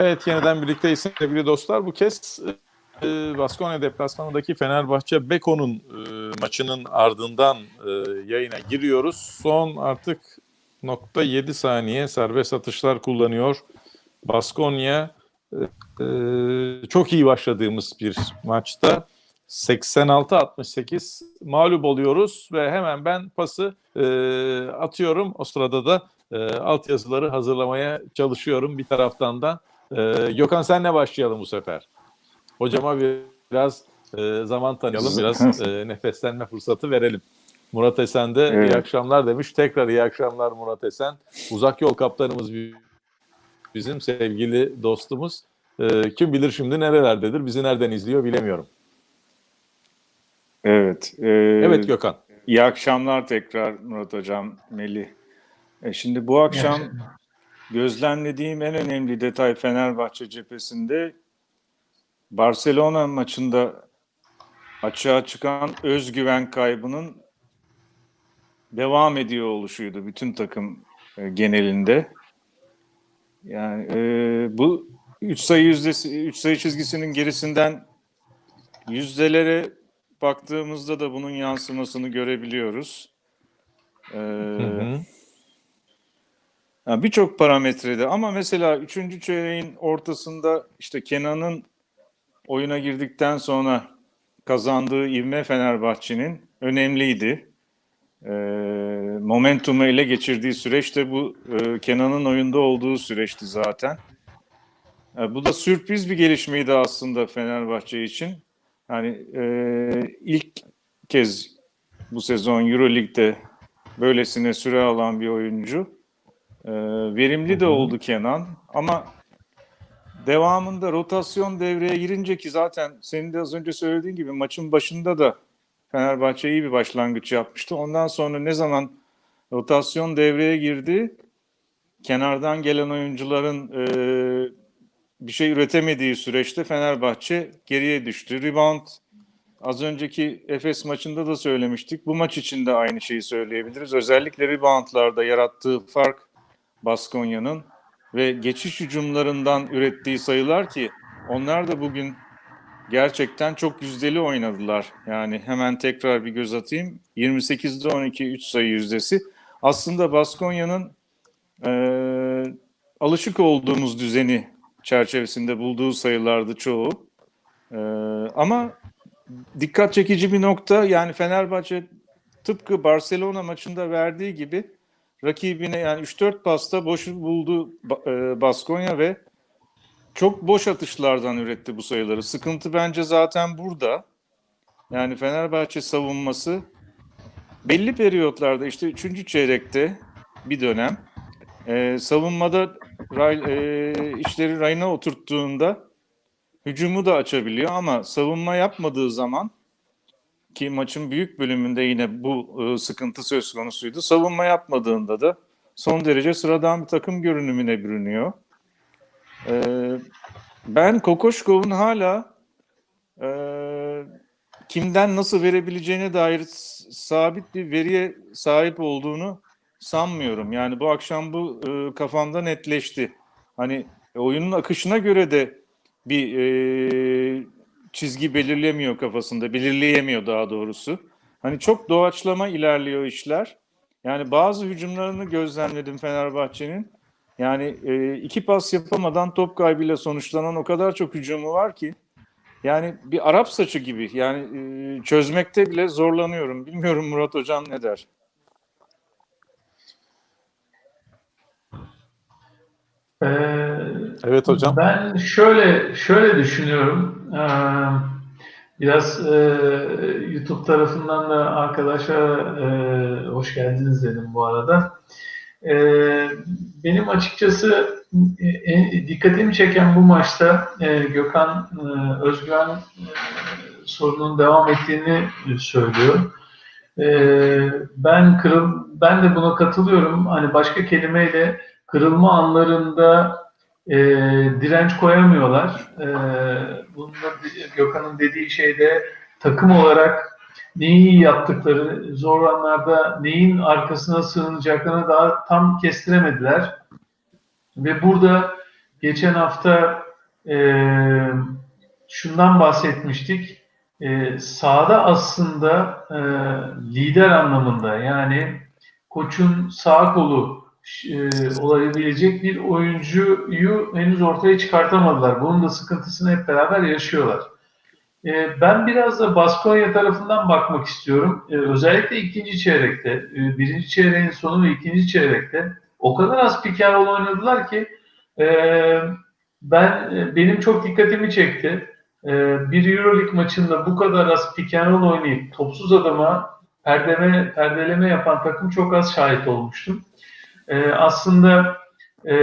Evet yeniden birlikteyiz sevgili dostlar. Bu kez e, Baskonya deplasmanındaki Fenerbahçe Beko'nun e, maçının ardından e, yayına giriyoruz. Son artık nokta 7 saniye serbest atışlar kullanıyor. Baskonya e, e, çok iyi başladığımız bir maçta 86-68 mağlup oluyoruz ve hemen ben pası e, atıyorum. O sırada da e, altyazıları hazırlamaya çalışıyorum bir taraftan da. E, Gökhan senle başlayalım bu sefer. Hocama biraz e, zaman tanıyalım, biraz e, nefeslenme fırsatı verelim. Murat Esen de Evet. iyi akşamlar demiş. Tekrar iyi akşamlar Murat Esen. Uzak yol kaptanımız bi- bizim sevgili dostumuz. E, kim bilir şimdi nerelerdedir, bizi nereden izliyor bilemiyorum. Evet. e, Evet Gökhan. İyi akşamlar tekrar Murat Hocam, Melih. E şimdi bu akşam gözlemlediğim en önemli detay Fenerbahçe cephesinde Barcelona maçında açığa çıkan özgüven kaybının devam ediyor oluşuydu bütün takım e, genelinde. Yani e, bu 3 sayı yüzdesi 3 sayı çizgisinin gerisinden yüzdelere baktığımızda da bunun yansımasını görebiliyoruz. Ee, Hı hı. Yani Birçok parametrede ama mesela 3. çeyreğin ortasında işte Kenan'ın oyuna girdikten sonra kazandığı ivme Fenerbahçe'nin önemliydi. Ee, momentumu ele geçirdiği süreç de bu e, Kenan'ın oyunda olduğu süreçti zaten. E, bu da sürpriz bir gelişmeydi aslında Fenerbahçe için. Yani e, ilk kez bu sezon Euroleague'de böylesine süre alan bir oyuncu. E, verimli de oldu Kenan ama devamında rotasyon devreye girince ki zaten senin de az önce söylediğin gibi maçın başında da Fenerbahçe iyi bir başlangıç yapmıştı. Ondan sonra ne zaman rotasyon devreye girdi kenardan gelen oyuncuların e, bir şey üretemediği süreçte Fenerbahçe geriye düştü. Rebound az önceki Efes maçında da söylemiştik. Bu maç için de aynı şeyi söyleyebiliriz. Özellikle reboundlarda yarattığı fark Baskonya'nın ve geçiş hücumlarından ürettiği sayılar ki onlar da bugün gerçekten çok yüzdeli oynadılar. Yani hemen tekrar bir göz atayım. 28'de 12 3 sayı yüzdesi. Aslında Baskonya'nın eee alışık olduğumuz düzeni çerçevesinde bulduğu sayılardı çoğu. Ee, ama dikkat çekici bir nokta yani Fenerbahçe tıpkı Barcelona maçında verdiği gibi rakibine yani 3-4 pasta boş buldu e, Baskonya ve çok boş atışlardan üretti bu sayıları. Sıkıntı bence zaten burada. Yani Fenerbahçe savunması belli periyotlarda işte 3. çeyrekte bir dönem e, savunmada ray, e, işleri rayına oturttuğunda hücumu da açabiliyor ama savunma yapmadığı zaman ki maçın büyük bölümünde yine bu e, sıkıntı söz konusuydu. Savunma yapmadığında da son derece sıradan bir takım görünümüne bürünüyor. E, ben Kokoşkov'un hala e, kimden nasıl verebileceğine dair sabit bir veriye sahip olduğunu sanmıyorum. Yani bu akşam bu e, kafamda netleşti. Hani oyunun akışına göre de bir e, çizgi belirlemiyor kafasında, belirleyemiyor daha doğrusu. Hani çok doğaçlama ilerliyor işler. Yani bazı hücumlarını gözlemledim Fenerbahçe'nin. Yani e, iki pas yapamadan top kaybıyla sonuçlanan o kadar çok hücumu var ki. Yani bir Arap saçı gibi. Yani e, çözmekte bile zorlanıyorum. Bilmiyorum Murat Hocam ne der? Ee, Evet hocam. Ben şöyle şöyle düşünüyorum. Ee, Biraz e, YouTube tarafından da arkadaşlar e, hoş geldiniz dedim bu arada. E, benim açıkçası e, e, dikkatimi çeken bu maçta e, Gökhan e, Özgüven e, sorunun devam ettiğini söylüyor. E, ben kırıl ben de buna katılıyorum. Hani başka kelimeyle kırılma anlarında e, direnç koyamıyorlar. E, bunda Gökhan'ın dediği şeyde takım olarak neyi yaptıkları, zor anlarda neyin arkasına sığınacaklarını daha tam kestiremediler. Ve burada geçen hafta e, şundan bahsetmiştik. E, sahada aslında e, lider anlamında yani koçun sağ kolu e, olabilecek bir oyuncuyu henüz ortaya çıkartamadılar. Bunun da sıkıntısını hep beraber yaşıyorlar. E, ben biraz da Baskonya tarafından bakmak istiyorum. E, özellikle ikinci çeyrekte, e, birinci çeyreğin sonu ve ikinci çeyrekte o kadar az roll oynadılar ki e, ben e, benim çok dikkatimi çekti. E, bir Euroleague maçında bu kadar az roll oynayıp topsuz adama perdeme, perdeleme yapan takım çok az şahit olmuştum. E, aslında e,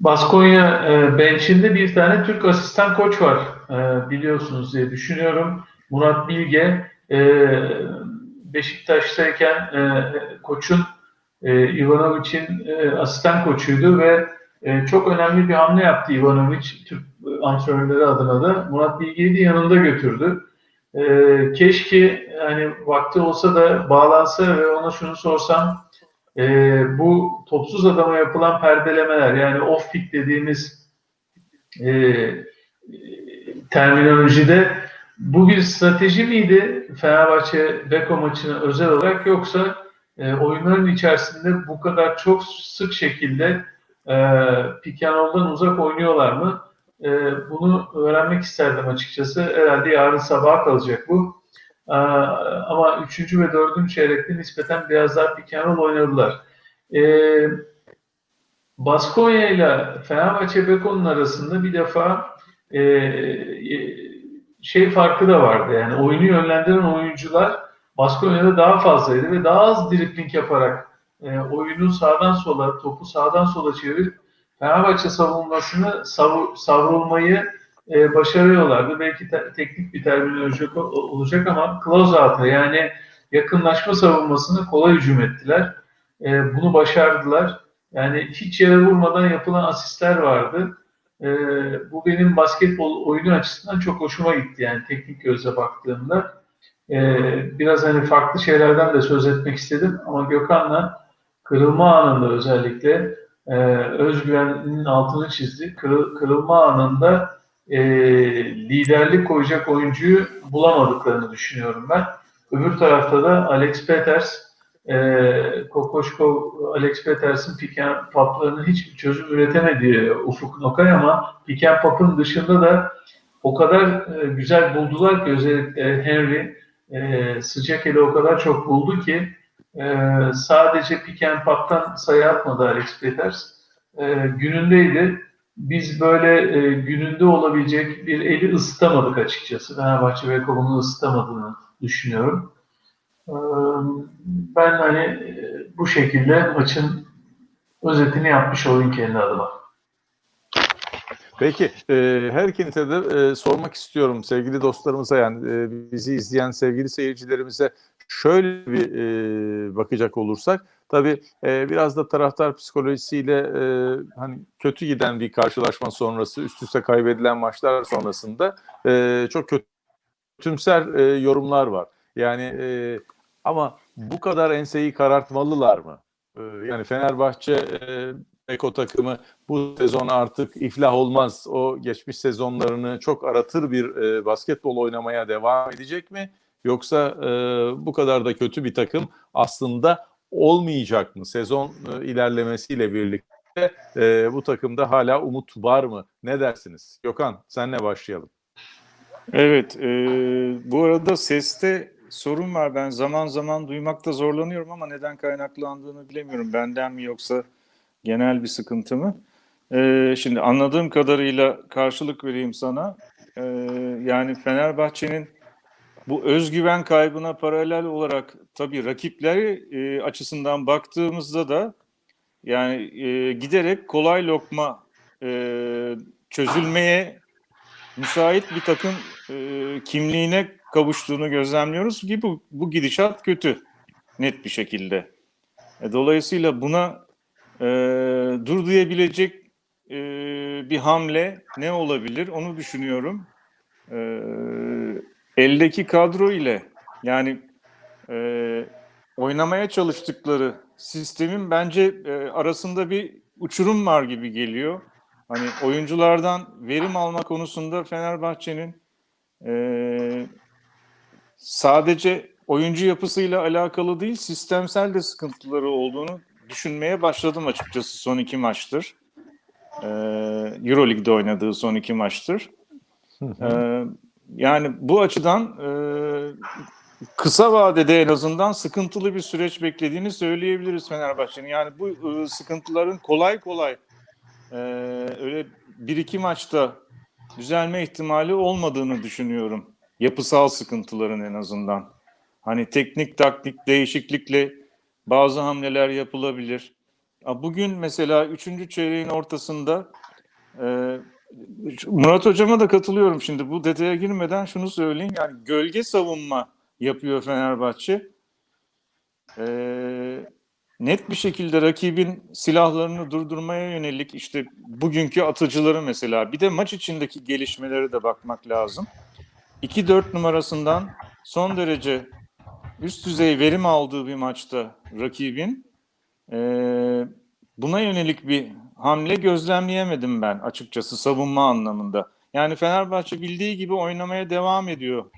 Baskonya e, bench'inde bir tane Türk asistan koç var e, biliyorsunuz diye düşünüyorum. Murat Bilge e, Beşiktaş'tayken e, koçun e, Ivanovic'in e, asistan koçuydu ve e, çok önemli bir hamle yaptı Ivanovic Türk antrenörleri adına da. Murat Bilge'yi de yanında götürdü. E, keşke hani vakti olsa da bağlansa ve ona şunu sorsam e, bu topsuz adama yapılan perdelemeler yani off pick dediğimiz e, terminolojide bu bir strateji miydi Fenerbahçe Beko maçına özel olarak yoksa e, oyunların içerisinde bu kadar çok sık şekilde e, roll'dan uzak oynuyorlar mı? E, bunu öğrenmek isterdim açıkçası. Herhalde yarın sabaha kalacak bu. E, ama 3. ve 4. çeyrekte nispeten biraz daha pick and roll oynadılar. E, Baskonya ile Fenerbahçe Beko'nun arasında bir defa e, e, şey farkı da vardı. Yani oyunu yönlendiren oyuncular Baskonya'da daha fazlaydı ve daha az dribling yaparak e, oyunu sağdan sola, topu sağdan sola çevirip Fenerbahçe savunmasını savur, savrulmayı e, başarıyorlardı. Belki te- teknik bir terminoloji olacak ama close out'a yani yakınlaşma savunmasını kolay hücum ettiler. E, bunu başardılar. Yani hiç yere vurmadan yapılan asistler vardı. E, bu benim basketbol oyunu açısından çok hoşuma gitti yani teknik gözle baktığımda. E, biraz hani farklı şeylerden de söz etmek istedim ama Gökhan'la kırılma anında özellikle e, özgüveninin altını çizdi. Kırıl, kırılma anında e, liderlik koyacak oyuncuyu bulamadıklarını düşünüyorum ben. Öbür tarafta da Alex Peters, e, Kokoşko, Alex Peters'in pick and pop'larının hiçbir çözüm üretemediği Ufuk Nokay ama pick and pop'ın dışında da o kadar e, güzel buldular ki özellikle Henry e, sıcak ele o kadar çok buldu ki e, sadece pick and pop'tan sayı atmadı Alex Peters. E, günündeydi. Biz böyle e, gününde olabilecek bir eli ısıtamadık açıkçası. Fenerbahçe ve Kovun'u ısıtamadığını düşünüyorum. E, ben hani e, bu şekilde maçın özetini yapmış olayım kendi adıma. Peki, e, her ikinize de e, sormak istiyorum sevgili dostlarımıza yani e, bizi izleyen sevgili seyircilerimize şöyle bir e, bakacak olursak tabii e, biraz da taraftar psikolojisiyle e, hani kötü giden bir karşılaşma sonrası üst üste kaybedilen maçlar sonrasında e, çok kötümser e, yorumlar var. Yani e, ama bu kadar enseyi karartmalılar mı? E, yani Fenerbahçe e, Beko takımı bu sezon artık iflah olmaz. O geçmiş sezonlarını çok aratır bir e, basketbol oynamaya devam edecek mi? Yoksa e, bu kadar da kötü bir takım aslında olmayacak mı? Sezon e, ilerlemesiyle birlikte e, bu takımda hala umut var mı? Ne dersiniz? Gökhan senle başlayalım. Evet, e, bu arada seste sorun var. Ben zaman zaman duymakta zorlanıyorum ama neden kaynaklandığını bilemiyorum. Benden mi yoksa genel bir sıkıntı mı? E, şimdi anladığım kadarıyla karşılık vereyim sana. E, yani Fenerbahçe'nin bu özgüven kaybına paralel olarak tabii rakipleri e, açısından baktığımızda da yani e, giderek kolay lokma e, çözülmeye müsait bir takım e, kimliğine kavuştuğunu gözlemliyoruz ki bu, bu gidişat kötü net bir şekilde. E, dolayısıyla buna e, dur diyebilecek e, bir hamle ne olabilir onu düşünüyorum. E, eldeki kadro ile yani e, oynamaya çalıştıkları sistemin bence e, arasında bir uçurum var gibi geliyor. Hani oyunculardan verim alma konusunda Fenerbahçe'nin eee, sadece oyuncu yapısıyla alakalı değil, sistemsel de sıkıntıları olduğunu düşünmeye başladım açıkçası son iki maçtır. Eee Euroleague'de oynadığı son iki maçtır. Eee, yani bu açıdan eee, kısa vadede en azından sıkıntılı bir süreç beklediğini söyleyebiliriz Fenerbahçe'nin. Yani bu eee, sıkıntıların kolay kolay eee, öyle bir iki maçta düzelme ihtimali olmadığını düşünüyorum. Yapısal sıkıntıların en azından. Hani teknik taktik değişiklikle bazı hamleler yapılabilir. Bugün mesela 3. çeyreğin ortasında e, Murat Hocam'a da katılıyorum şimdi. Bu detaya girmeden şunu söyleyeyim. Yani gölge savunma yapıyor Fenerbahçe. E, net bir şekilde rakibin silahlarını durdurmaya yönelik işte bugünkü atıcıları mesela bir de maç içindeki gelişmelere de bakmak lazım. 2-4 numarasından son derece üst düzey verim aldığı bir maçta rakibin eee, buna yönelik bir hamle gözlemleyemedim ben açıkçası savunma anlamında. Yani Fenerbahçe bildiği gibi oynamaya devam ediyor.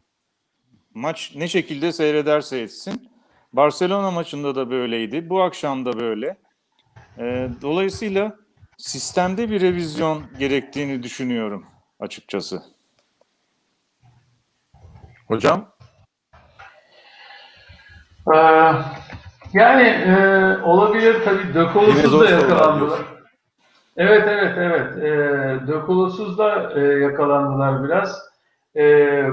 Maç ne şekilde seyrederse etsin. Barcelona maçında da böyleydi. Bu akşam da böyle. Eee, dolayısıyla sistemde bir revizyon gerektiğini düşünüyorum açıkçası. Hocam Ee, yani e, olabilir tabii. Zor da yakalandılar. Evet evet evet. E, Dökolosuz da e, yakalandılar biraz e,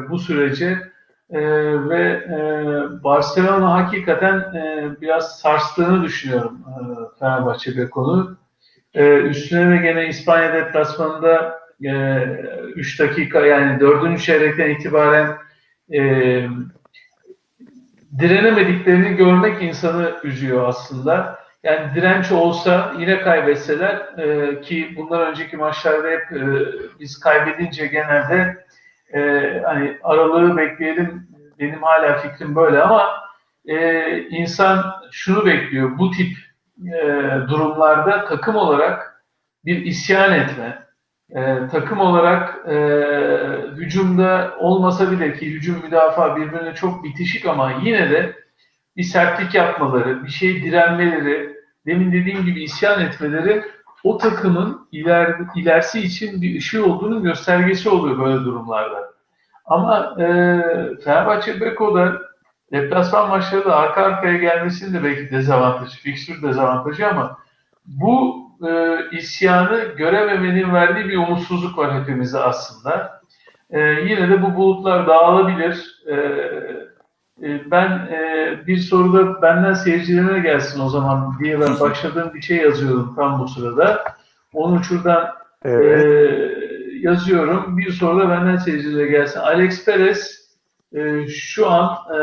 bu sürece. E, ve e, Barcelona hakikaten e, biraz sarstığını düşünüyorum e, Fenerbahçe Beko'nu. E, üstüne de gene İspanya deplasmanında 3 dakika yani 4. çeyrekten itibaren e, direnemediklerini görmek insanı üzüyor aslında. Yani direnç olsa yine kaybetseler e, ki bundan önceki maçlarda hep e, biz kaybedince genelde e, hani aralığı bekleyelim benim hala fikrim böyle ama e, insan şunu bekliyor bu tip e, durumlarda takım olarak bir isyan etme, e, takım olarak e, hücumda olmasa bile ki hücum müdafaa birbirine çok bitişik ama yine de bir sertlik yapmaları, bir şey direnmeleri, demin dediğim gibi isyan etmeleri o takımın iler, ilerisi için bir ışığı olduğunun göstergesi oluyor böyle durumlarda. Ama e, Fenerbahçe Beko'da deplasman maçları da arka arkaya gelmesinin de belki dezavantajı, fikstür dezavantajı ama bu e, isyanı görememenin verdiği bir umutsuzluk var hepimizde aslında. E, yine de bu bulutlar dağılabilir. E, ben e, bir soruda benden seyircilerine gelsin o zaman diye ben başladığım bir şey yazıyorum tam bu sırada. Onu şuradan evet. e, yazıyorum. Bir soruda benden seyircilere gelsin. Alex Perez e, şu an e,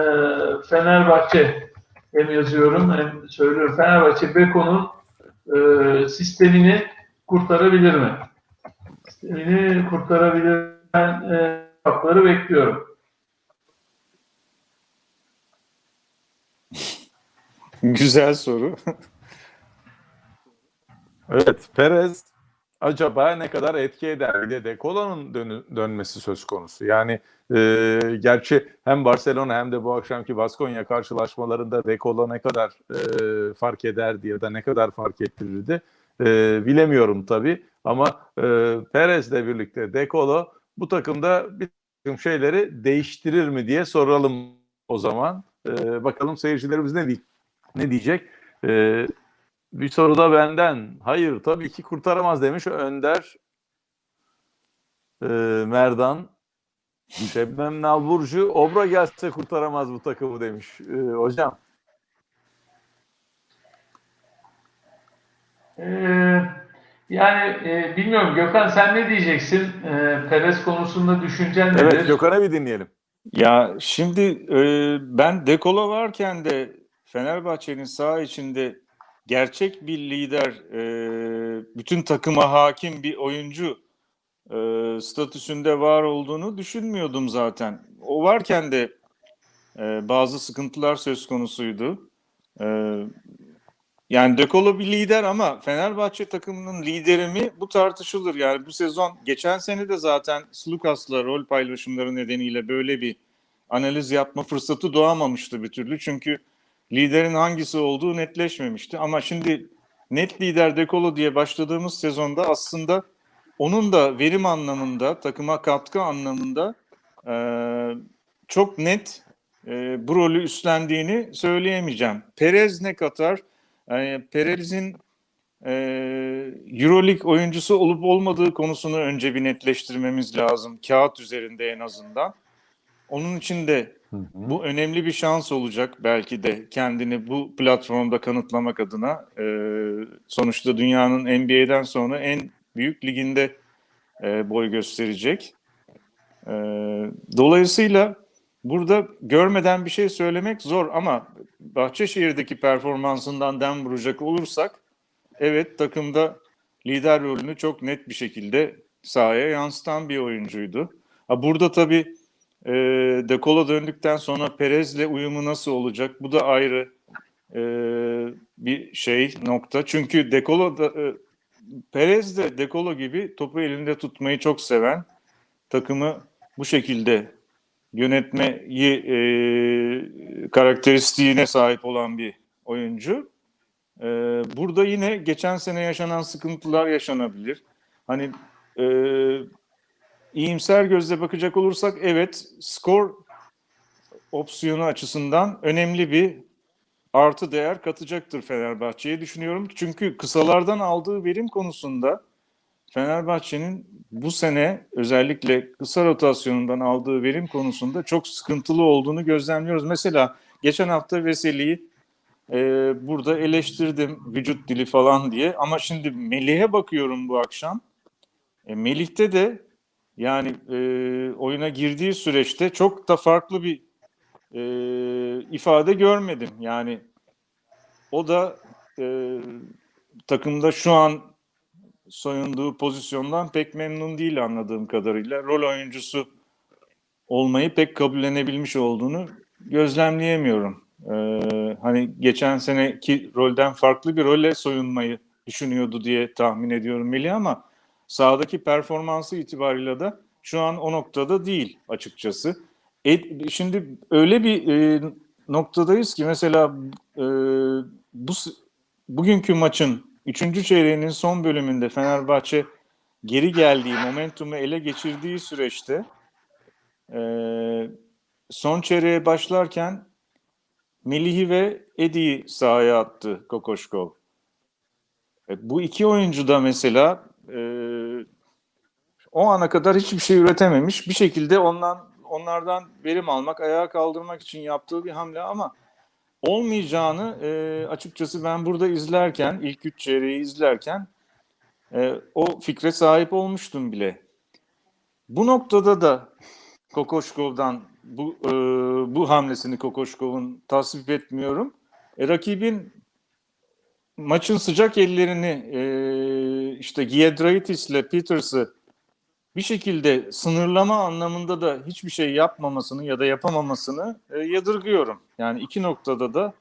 Fenerbahçe hem yazıyorum hem söylüyorum. Fenerbahçe Beko'nun e, sistemini kurtarabilir mi? Sistemini kurtarabilir. Ben e, cevapları bekliyorum. Güzel soru. Evet, Perez acaba ne kadar etki eder? Bir de Dekola'nın dönü- dönmesi söz konusu. Yani e, gerçi hem Barcelona hem de bu akşamki Baskonya karşılaşmalarında Dekola ne kadar e, fark ederdi ya da ne kadar fark ettirirdi e, bilemiyorum tabii. Ama e, Perez'le birlikte Dekola bu takımda bir takım şeyleri değiştirir mi diye soralım o zaman. E, bakalım seyircilerimiz ne, diye- ne diyecek? E, bir soru da benden. Hayır tabii ki kurtaramaz demiş Önder e, Merdan. Şebnem Nalburcu Obra gelse kurtaramaz bu takımı demiş e, hocam. Ee, yani e, bilmiyorum Gökhan sen ne diyeceksin? E, Perez konusunda düşüncen nedir? Evet Gökhan'a bir dinleyelim. Ya şimdi e, ben Dekola varken de Fenerbahçe'nin saha içinde gerçek bir lider, e, bütün takıma hakim bir oyuncu e, statüsünde var olduğunu düşünmüyordum zaten. O varken de e, bazı sıkıntılar söz konusuydu. E, Yani De Colo bir lider ama Fenerbahçe takımının lideri mi bu tartışılır. Yani bu sezon geçen sene de zaten Slukas'la rol paylaşımları nedeniyle böyle bir analiz yapma fırsatı doğamamıştı bir türlü. Çünkü liderin hangisi olduğu netleşmemişti. Ama şimdi net lider De Colo diye başladığımız sezonda aslında onun da verim anlamında, takıma katkı anlamında eee, çok net eee, bu rolü üstlendiğini söyleyemeyeceğim. Perez ne kadar? Yani Perez'in e, Euroleague oyuncusu olup olmadığı konusunu önce bir netleştirmemiz lazım. Kağıt üzerinde en azından. Onun için de bu önemli bir şans olacak belki de kendini bu platformda kanıtlamak adına. E, sonuçta dünyanın NBA'den sonra en büyük liginde e, boy gösterecek. E, dolayısıyla burada görmeden bir şey söylemek zor ama Bahçeşehir'deki performansından dem vuracak olursak evet takımda lider rolünü çok net bir şekilde sahaya yansıtan bir oyuncuydu. Ha, burada tabii e, De Colo döndükten sonra Perez'le uyumu nasıl olacak? Bu da ayrı e, bir şey nokta. Çünkü De Colo da, e, Perez de De Colo gibi topu elinde tutmayı çok seven, takımı bu şekilde yönetmeyi e, karakteristiğine sahip olan bir oyuncu. E, burada yine geçen sene yaşanan sıkıntılar yaşanabilir. Hani e, iyimser gözle bakacak olursak evet skor opsiyonu açısından önemli bir artı değer katacaktır Fenerbahçe'ye düşünüyorum. Çünkü kısalardan aldığı verim konusunda Fenerbahçe'nin bu sene özellikle kısa rotasyonundan aldığı verim konusunda çok sıkıntılı olduğunu gözlemliyoruz. Mesela geçen hafta Veseli'yi e, burada eleştirdim vücut dili falan diye ama şimdi Melih'e bakıyorum bu akşam. E, Melih'te de yani e, oyuna girdiği süreçte çok da farklı bir e, ifade görmedim. Yani o da e, takımda şu an soyunduğu pozisyondan pek memnun değil anladığım kadarıyla. Rol oyuncusu olmayı pek kabullenebilmiş olduğunu gözlemleyemiyorum. Ee, hani geçen seneki rolden farklı bir role soyunmayı düşünüyordu diye tahmin ediyorum Melih ama sahadaki performansı itibariyle de şu an o noktada değil açıkçası. E, şimdi öyle bir e, noktadayız ki mesela e, bu bugünkü maçın Üçüncü çeyreğinin son bölümünde Fenerbahçe geri geldiği, momentumu ele geçirdiği süreçte e, son çeyreğe başlarken Melih'i ve Edi'yi sahaya attı Kokoşkov. E, bu iki oyuncu da mesela e, o ana kadar hiçbir şey üretememiş. Bir şekilde ondan onlardan verim almak, ayağa kaldırmak için yaptığı bir hamle ama olmayacağını e, açıkçası ben burada izlerken, ilk üç çeyreği izlerken e, o fikre sahip olmuştum bile. Bu noktada da Kokoşkov'dan bu e, bu hamlesini Kokoşkov'un tasvip etmiyorum. E, rakibin maçın sıcak ellerini e, işte Giedraitis ile Peters'ı bir şekilde sınırlama anlamında da hiçbir şey yapmamasını ya da yapamamasını e, yadırgıyorum. Yani iki noktada da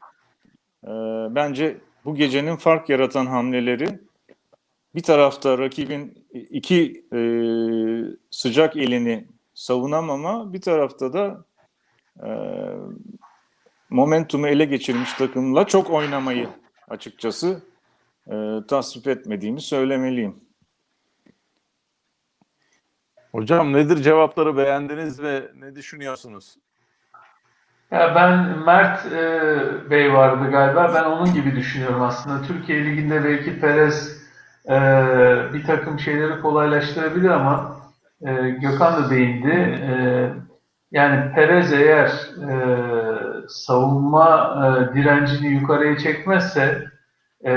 e, bence bu gecenin fark yaratan hamleleri bir tarafta rakibin iki e, sıcak elini savunamama, bir tarafta da e, momentumu ele geçirmiş takımla çok oynamayı açıkçası e, tasvip etmediğimi söylemeliyim. Hocam nedir cevapları beğendiniz ve ne düşünüyorsunuz? Ya ben Mert e, Bey vardı galiba. Ben onun gibi düşünüyorum aslında. Türkiye Ligi'nde belki Perez e, bir takım şeyleri kolaylaştırabilir ama e, Gökhan da değindi. E, yani Perez eğer e, savunma e, direncini yukarıya çekmezse e,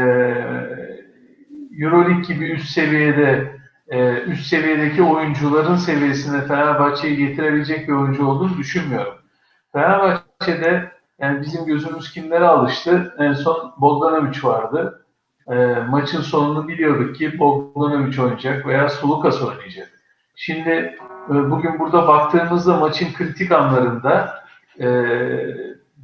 Euroleague gibi üst seviyede e, üst seviyedeki oyuncuların seviyesine Fenerbahçe'yi getirebilecek bir oyuncu olduğunu düşünmüyorum. Fenerbahçe'de yani bizim gözümüz kimlere alıştı? En son Bogdanovic vardı. E, maçın sonunu biliyorduk ki Bogdanovic oynayacak veya Sulukas oynayacak. Şimdi e, bugün burada baktığımızda maçın kritik anlarında e,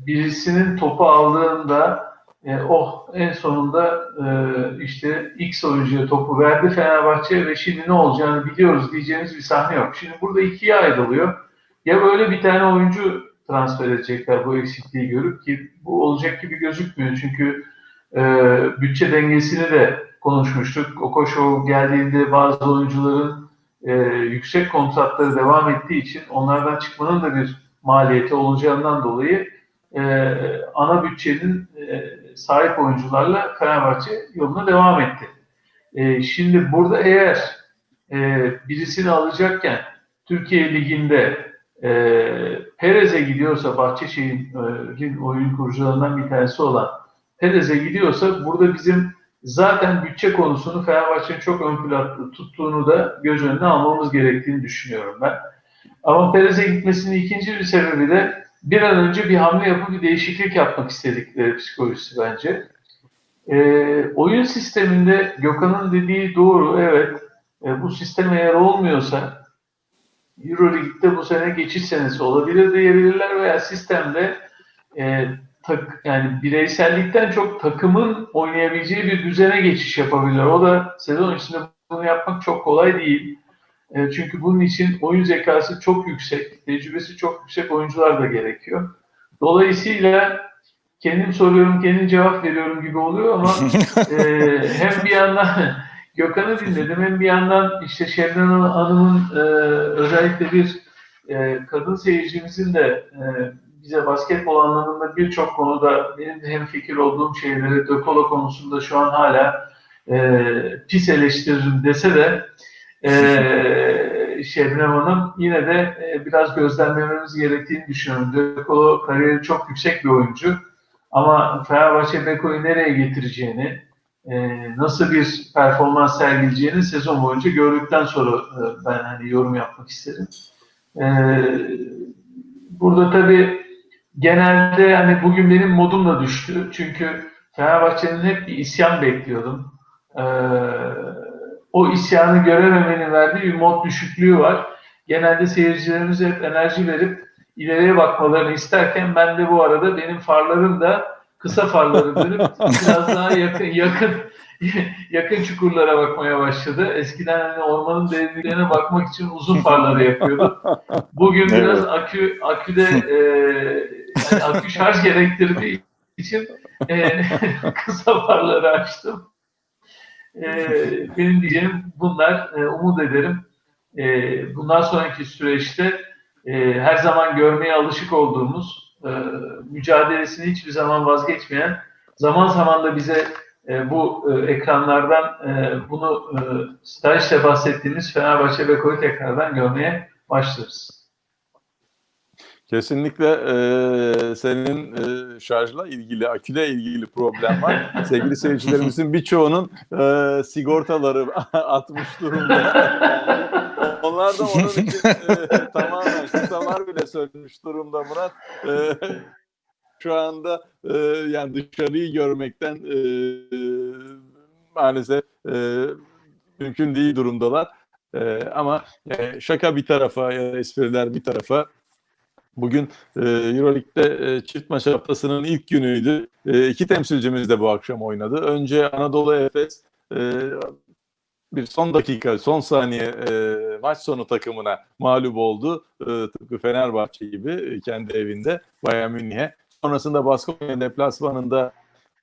birisinin topu aldığında E, oh en sonunda e, işte X oyuncuya topu verdi Fenerbahçe ve şimdi ne olacağını biliyoruz diyeceğimiz bir sahne yok. Şimdi burada ikiye ayrılıyor. Ya böyle bir tane oyuncu transfer edecekler bu eksikliği görüp ki bu olacak gibi gözükmüyor. Çünkü e, bütçe dengesini de konuşmuştuk. Okoşo geldiğinde bazı oyuncuların e, yüksek kontratları devam ettiği için onlardan çıkmanın da bir maliyeti olacağından dolayı e, ana bütçenin e, sahip oyuncularla Fenerbahçe yoluna devam etti. E, şimdi burada eğer e, birisini alacakken Türkiye Ligi'nde e, Perez'e gidiyorsa Bahçeşehir'in oyun kurucularından bir tanesi olan Perez'e gidiyorsa burada bizim zaten bütçe konusunu Fenerbahçe'nin çok ön planda tuttuğunu da göz önüne almamız gerektiğini düşünüyorum ben. Ama Perez'e gitmesinin ikinci bir sebebi de bir an önce bir hamle yapıp bir değişiklik yapmak istedikleri psikolojisi bence. Ee, oyun sisteminde Gökhan'ın dediği doğru, evet. Ee, bu sistem eğer olmuyorsa Euroleague'de bu sene geçiş senesi olabilir diyebilirler veya sistemde e, tak, yani bireysellikten çok takımın oynayabileceği bir düzene geçiş yapabilirler. O da sezon içinde bunu yapmak çok kolay değil. E, çünkü bunun için oyun zekası çok yüksek, tecrübesi çok yüksek oyuncular da gerekiyor. Dolayısıyla kendim soruyorum, kendim cevap veriyorum gibi oluyor ama e, hem bir yandan Gökhan'ı dinledim hem bir yandan işte Şebnem Hanım'ın e, özellikle bir e, kadın seyircimizin de e, bize basketbol anlamında birçok konuda benim de hem fikir olduğum şeyleri Dökola konusunda şu an hala e, pis eleştiririm dese de e, Şebnem Hanım yine de e, biraz gözlemlememiz gerektiğini düşünüyorum. Dökolo kariyeri çok yüksek bir oyuncu ama Fenerbahçe Beko'yu nereye getireceğini, e, nasıl bir performans sergileyeceğini sezon boyunca gördükten sonra e, ben hani yorum yapmak isterim. E, burada tabii genelde hani bugün benim modum da düştü. Çünkü Fenerbahçe'nin hep bir isyan bekliyordum. Ee, o isyanı görememenin verdiği bir mod düşüklüğü var. Genelde seyircilerimize hep enerji verip ileriye bakmalarını isterken ben de bu arada benim farlarım da kısa farları dönüp biraz daha yakın yakın yakın çukurlara bakmaya başladı. Eskiden hani ormanın derinliklerine bakmak için uzun farları yapıyordum. Bugün Evet. biraz akü aküde e, yani akü şarj gerektirdiği için e, kısa farları açtım. E, benim diyeceğim bunlar. E, umut ederim. E, bundan sonraki süreçte e, her zaman görmeye alışık olduğumuz mücadelesini hiçbir zaman vazgeçmeyen zaman zaman da bize bu ekranlardan bunu e, stajla bahsettiğimiz Fenerbahçe Beko'yu tekrardan görmeye başlarız. Kesinlikle e, senin e, şarjla ilgili, aküle ilgili problem var. Sevgili seyircilerimizin birçoğunun e, sigortaları atmış durumda. Onlar da onun için e, tamamen kısalar bile sönmüş durumda Murat. E, şu anda e, yani dışarıyı görmekten e, maalesef e, mümkün değil durumdalar. E, ama e, şaka bir tarafa ya da espriler bir tarafa Bugün e, Euroleague'de e, çift maç haftasının ilk günüydü. E, iki temsilcimiz de bu akşam oynadı. Önce Anadolu Efes e, bir son dakika, son saniye e, maç sonu takımına mağlup oldu. E, tıpkı Fenerbahçe gibi e, kendi evinde Bayern Münih'e. Sonrasında Baskonya deplasmanında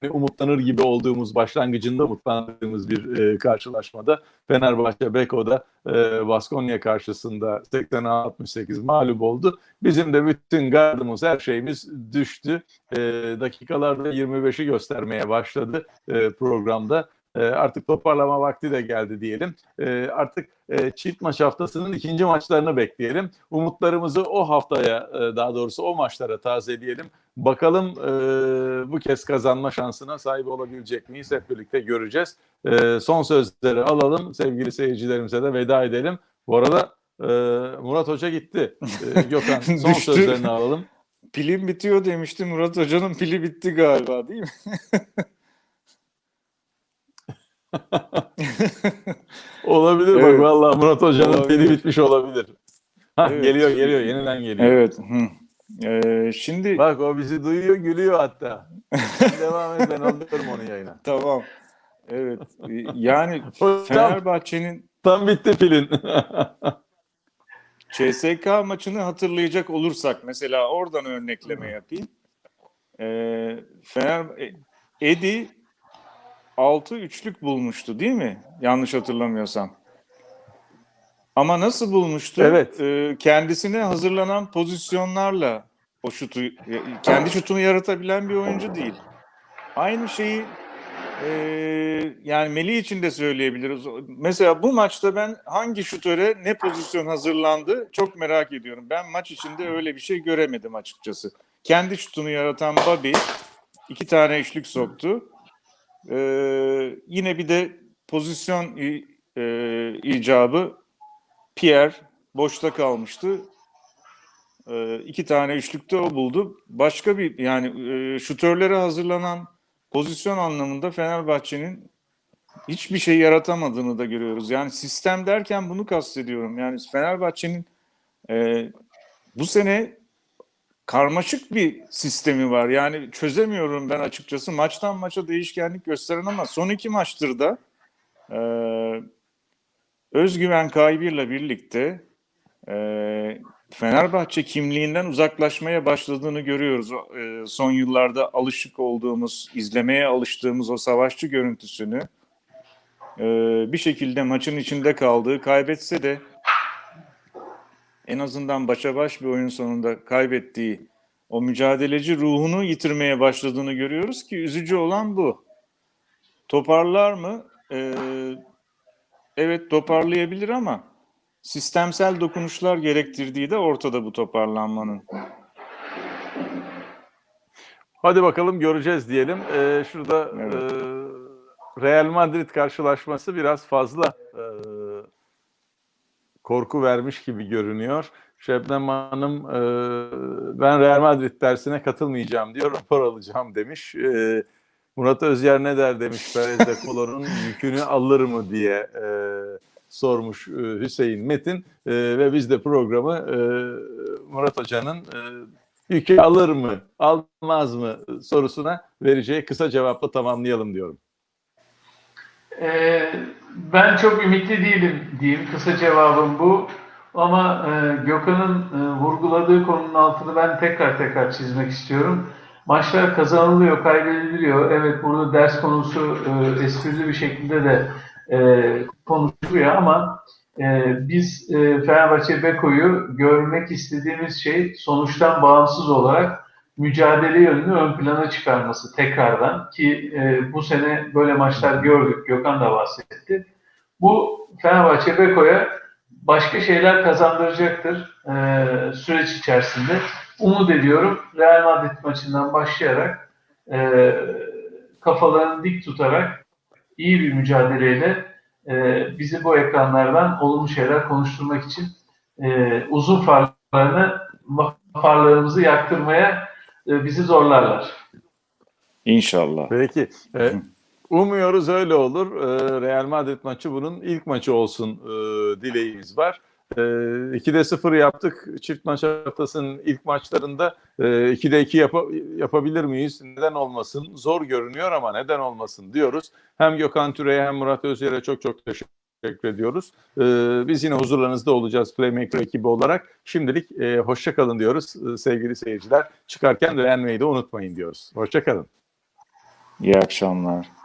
umutlanır gibi olduğumuz başlangıcında umutlandığımız bir e, karşılaşmada Fenerbahçe Beko'da e, Baskonya karşısında 80'e 68 mağlup oldu. Bizim de bütün gardımız, her şeyimiz düştü. E, dakikalarda 25'i göstermeye başladı e, programda. E, artık toparlama vakti de geldi diyelim. E, artık e, çift maç haftasının ikinci maçlarını bekleyelim. Umutlarımızı o haftaya, e, daha doğrusu o maçlara tazeleyelim. Bakalım e, bu kez kazanma şansına sahip olabilecek miyiz? Hep birlikte göreceğiz. Son sözleri alalım. Sevgili seyircilerimize de veda edelim. Bu arada Murat Hoca gitti. Gökhan son sözlerini alalım. Pilim bitiyor demişti. Murat Hoca'nın pili bitti galiba değil mi? Olabilir bak Evet. vallahi Murat Hoca'nın pili bitmiş olabilir. Ha, Evet. Geliyor geliyor yeniden geliyor. Evet. Hı. Ee, şimdi Bak o bizi duyuyor gülüyor hatta. Devam et ben alıyorum onu yayına. tamam. Evet. Ee, Yani Fenerbahçe'nin tam bitti pilin. CSK maçını hatırlayacak olursak mesela oradan örnekleme yapayım. Ee, Fener e, Edi 6 üçlük bulmuştu değil mi? Yanlış hatırlamıyorsam. Ama nasıl bulmuştu? Evet. Ee, kendisine hazırlanan pozisyonlarla o şutu kendi şutunu yaratabilen bir oyuncu değil. Aynı şeyi e, yani Melih için de söyleyebiliriz. Mesela bu maçta ben hangi şutöre ne pozisyon hazırlandı çok merak ediyorum. Ben maç içinde öyle bir şey göremedim açıkçası. Kendi şutunu yaratan Bobby iki tane üçlük soktu. Ee, yine bir de pozisyon e, icabı Pierre boşta kalmıştı. Ee, iki tane üçlükte o buldu. Başka bir yani e, şutörlere hazırlanan pozisyon anlamında Fenerbahçe'nin hiçbir şey yaratamadığını da görüyoruz. Yani sistem derken bunu kastediyorum. Yani Fenerbahçe'nin e, bu sene karmaşık bir sistemi var. Yani çözemiyorum ben açıkçası. Maçtan maça değişkenlik gösteren ama son iki maçtır da e, özgüven kaybıyla birlikte e, Fenerbahçe kimliğinden uzaklaşmaya başladığını görüyoruz. E, son yıllarda alışık olduğumuz, izlemeye alıştığımız o savaşçı görüntüsünü e, bir şekilde maçın içinde kaldığı, kaybetse de en azından başa baş bir oyun sonunda kaybettiği o mücadeleci ruhunu yitirmeye başladığını görüyoruz ki üzücü olan bu. Toparlar mı? Ee, evet toparlayabilir ama sistemsel dokunuşlar gerektirdiği de ortada bu toparlanmanın. Hadi bakalım göreceğiz diyelim. Ee, şurada Evet. e, Real Madrid karşılaşması biraz fazla e, korku vermiş gibi görünüyor. Şebnem Hanım e, ben Real Madrid dersine katılmayacağım diyor, rapor alacağım demiş. E, Murat Özyer ne der demiş Perez de Colo'nun yükünü alır mı diye e, sormuş e, Hüseyin Metin. E, ve biz de programı e, Murat Hoca'nın e, yükü alır mı, almaz mı sorusuna vereceği kısa cevapla tamamlayalım diyorum. Ee, ben çok ümitli değilim diyeyim. Kısa cevabım bu. Ama e, Gökhan'ın e, vurguladığı konunun altını ben tekrar tekrar çizmek istiyorum. Maçlar kazanılıyor, kaybediliyor. Evet burada ders konusu e, esprili bir şekilde de e, konuşuluyor ama e, biz e, Fenerbahçe Beko'yu görmek istediğimiz şey sonuçtan bağımsız olarak mücadele yönünü ön plana çıkarması tekrardan ki e, bu sene böyle maçlar gördük. Gökhan da bahsetti. Bu Fenerbahçe Beko'ya başka şeyler kazandıracaktır e, süreç içerisinde. Umut ediyorum Real Madrid maçından başlayarak e, kafalarını dik tutarak iyi bir mücadeleyle e, bizi bu ekranlardan olumlu şeyler konuşturmak için e, uzun farlarını farlarımızı yaktırmaya e, bizi zorlarlar. İnşallah. Peki. E, umuyoruz öyle olur. E, Real Madrid maçı bunun ilk maçı olsun e, dileğimiz var. E, 2'de 0 yaptık. Çift maç haftasının ilk maçlarında e, 2'de 2 yapa- yapabilir miyiz? Neden olmasın? Zor görünüyor ama neden olmasın diyoruz. Hem Gökhan Türe'ye hem Murat Özyer'e çok çok teşekkür ediyoruz. E, biz yine huzurlarınızda olacağız Playmaker ekibi olarak. Şimdilik e, hoşça kalın diyoruz e, sevgili seyirciler. Çıkarken beğenmeyi de unutmayın diyoruz. Hoşça kalın. İyi akşamlar.